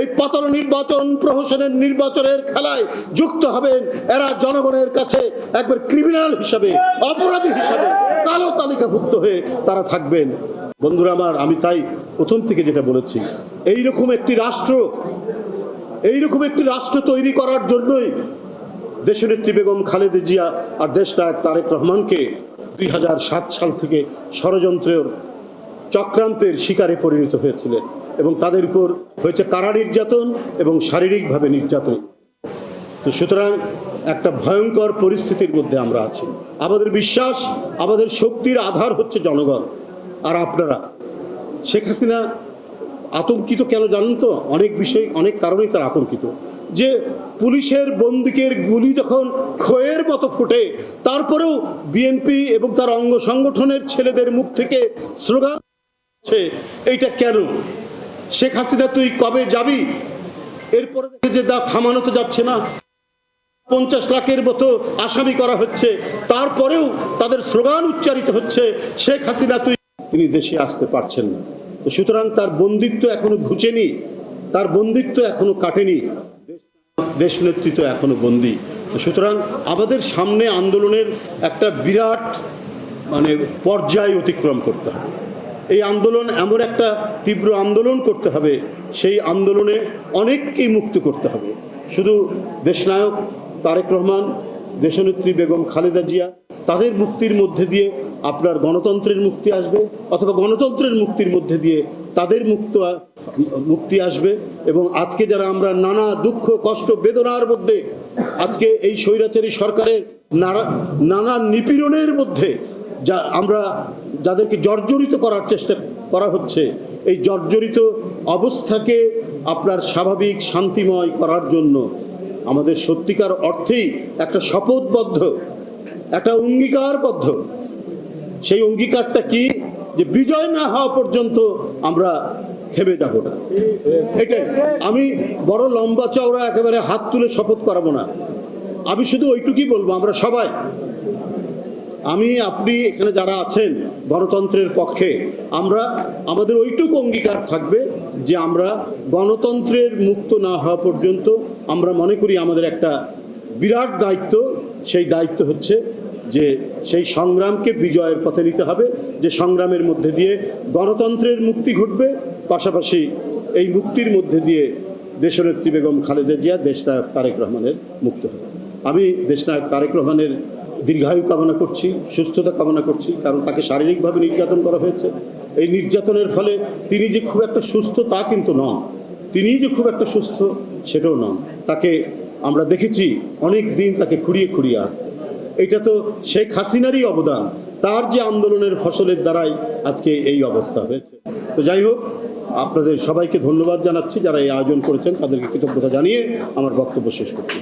এই পাতল নির্বাচন প্রহসনের নির্বাচনের খেলায় যুক্ত হবেন এরা জনগণের কাছে একবার ক্রিমিনাল হিসাবে, অপরাধী হিসাবে, কালো তালিকাভুক্ত হয়ে তারা থাকবেন। বন্ধুরা আমার, আমি তাই প্রথম থেকে যেটা বলেছি, এইরকম একটি রাষ্ট্র, এইরকম একটি রাষ্ট্র তৈরি করার জন্যই দেশনেত্রী বেগম খালেদা জিয়া আর দেশনায়ক তারেক রহমানকে দুই হাজার সাত সাল থেকে ষড়যন্ত্রের চক্রান্তের শিকারে পরিণত হয়েছিলেন। এবং তাদের উপর হয়েছে কারা নির্যাতন এবং শারীরিকভাবে নির্যাতন। তো সুতরাং একটা ভয়ঙ্কর পরিস্থিতির মধ্যে আমরা আছি। আমাদের বিশ্বাস, আমাদের শক্তির আধার হচ্ছে জনগণ। আর আপনারা, শেখ হাসিনা আতঙ্কিত কেন জানেন তো? অনেক বিষয়, অনেক কারণেই তার আতঙ্কিত। যে পুলিশের বন্দুকের গুলি যখন ক্ষয়ের মতো ফুটে, তারপরেও বিএনপি এবং তার অঙ্গ সংগঠনের ছেলেদের মুখ থেকে স্লোগান এইটা কেন? শেখ হাসিনা, তুই কবে যাবি? এরপরে যে দা থামানো তো যাচ্ছে না। পঞ্চাশ লাখের মতো আসামি করা হচ্ছে। তারপরেও তাদের স্লোগান উচ্চারিত হচ্ছে, শেখ হাসিনা, তুই তিনি দেশে আসতে পারছেন না। তো সুতরাং তার বন্দিত্ব এখনও ঘুচেনি। তার বন্দিত্ব এখনও কাটেনি। দেশ নেতৃত্ব এখনও বন্দী। তো সুতরাং আমাদের সামনে আন্দোলনের একটা বিরাট মানে পর্যায় অতিক্রম করতে হবে। এই আন্দোলন এমন একটা তীব্র আন্দোলন করতে হবে, সেই আন্দোলনে অনেককেই মুক্ত করতে হবে। শুধু দেশনায়ক তারেক রহমান, দেশনেত্রী বেগম খালেদা জিয়া, তাদের মুক্তির মধ্যে দিয়ে আপনার গণতন্ত্রের মুক্তি আসবে অথবা গণতন্ত্রের মুক্তির মধ্যে দিয়ে তাদের মুক্ত মুক্তি আসবে এবং আজকে যারা আমরা নানা দুঃখ, কষ্ট, বেদনার মধ্যে আজকে এই স্বৈরাচারী সরকারের নানা নানা নিপীড়নের মধ্যে যা আমরা যাদেরকে জর্জরিত করার চেষ্টা করা হচ্ছে, এই জর্জরিত অবস্থাকে আপনার স্বাভাবিক শান্তিময় করার জন্য আমাদের সত্যিকার অর্থেই একটা শপথবদ্ধ, একটা অঙ্গীকারবদ্ধ। সেই অঙ্গীকারটা কি? যে বিজয় না হওয়া পর্যন্ত আমরা থেমে যাব না। এটাই। আমি বড় লম্বা চওড়া একেবারে হাত তুলে শপথ করাবো না। আমি শুধু ওইটুকুই বলব, আমরা সবাই আমি, আপনি এখানে যারা আছেন গণতন্ত্রের পক্ষে, আমরা, আমাদের ওইটুকু অঙ্গীকার থাকবে যে আমরা গণতন্ত্রের মুক্ত না হওয়া পর্যন্ত আমরা মনে করি আমাদের একটা বিরাট দায়িত্ব, সেই দায়িত্ব হচ্ছে যে সেই সংগ্রামকে বিজয়ের পথে নিতে হবে, যে সংগ্রামের মধ্যে দিয়ে গণতন্ত্রের মুক্তি ঘটবে, পাশাপাশি এই মুক্তির মধ্যে দিয়ে দেশনেত্রী বেগম খালেদা জিয়া, দেশনায়ক তারেক রহমানের মুক্ত হবে। আমি দেশনায়ক তারেক রহমানের দীর্ঘায়ু কামনা করছি, সুস্থতা কামনা করছি, কারণ তাকে শারীরিকভাবে নির্যাতন করা হয়েছে। এই নির্যাতনের ফলে তিনি যে খুব একটা সুস্থ, তা কিন্তু নন। তিনি যে খুব একটা সুস্থ, সেটাও নন। তাকে আমরা দেখেছি, অনেক দিন তাকে খুঁড়িয়ে খুঁড়িয়ে আর এটা তো শেখ হাসিনারই অবদান। তার যে আন্দোলনের ফসলের দ্বারাই আজকে এই অবস্থা হয়েছে। তো যাই হোক, আপনাদের সবাইকে ধন্যবাদ জানাচ্ছি যারা এই আয়োজন করেছেন। তাদেরকে কৃতজ্ঞতা জানিয়ে আমার বক্তব্য শেষ করছি।